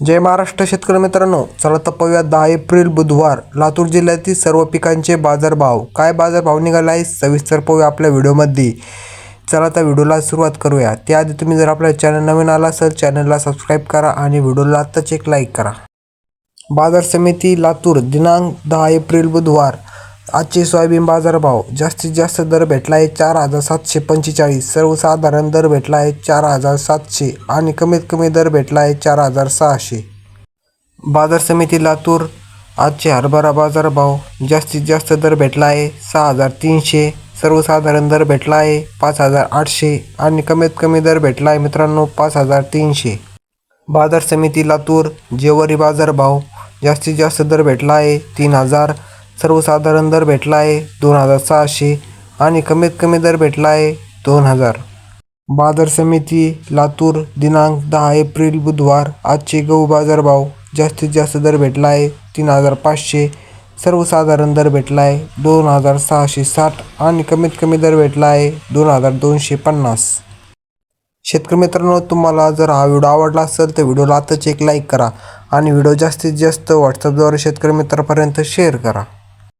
जय महाराष्ट्र शेतकरी मित्रांनो चला तर दहा एप्रिल बुधवार लातूर जिल्ह्यातील सर्व पिकांचे बाजारभाव. काय बाजारभाव निघाला आहे सविस्तर पाहूया आपल्या व्हिडिओमध्ये. चला त्या व्हिडिओला सुरुवात करूया. त्याआधी तुम्ही जर आपल्या चॅनल नवीन आला असेल चॅनलला सबस्क्राईब करा आणि व्हिडिओला आत्ताच एक लाईक करा. बाजार समिती लातूर दिनांक दहा एप्रिल बुधवार. आजचे सोयाबीन बाजारभाव जास्तीत जास्त दर भेटला आहे चार हजार सातशे पंचेचाळीस. सर्वसाधारण दर भेटला आहे चार हजार सातशे आणि कमीत कमी दर भेटला आहे चार हजार सहाशे. बाजार समिती लातूर आजचे हरभरा बाजारभाव जास्तीत जास्त दर भेटला आहे सहा हजार तीनशे. सर्वसाधारण दर भेटला आहे पाच हजार आठशे आणि कमीत कमी दर भेटला आहे मित्रांनो पाच हजार तीनशे. बाजार समिती लातूर जेवारी बाजारभाव जास्तीत जास्त दर भेटला आहे तीन हजार सर्वसाधारण दर भेटला आहे दोन हजार सहाशे आणि कमीत कमी दर भेटला आहे दोन हजार. बाजार समिती लातूर दिनांक दहा एप्रिल बुधवार आजचे गहू बाजारभाव जास्तीत जास्त दर भेटला आहे तीन हजार पाचशे. सर्वसाधारण दर भेटला आहे दोन हजार सहाशे साठ आणि कमीत कमी दर भेटला आहे दोन हजार दोनशे पन्नास. शेतकरी मित्रांनो तुम्हाला जर हा व्हिडिओ आवडला असेल तर व्हिडिओला आताच एक लाईक करा आणि व्हिडिओ जास्तीत जास्त व्हॉट्सअपद्वारे शेतकरी मित्रापर्यंत शेअर करा.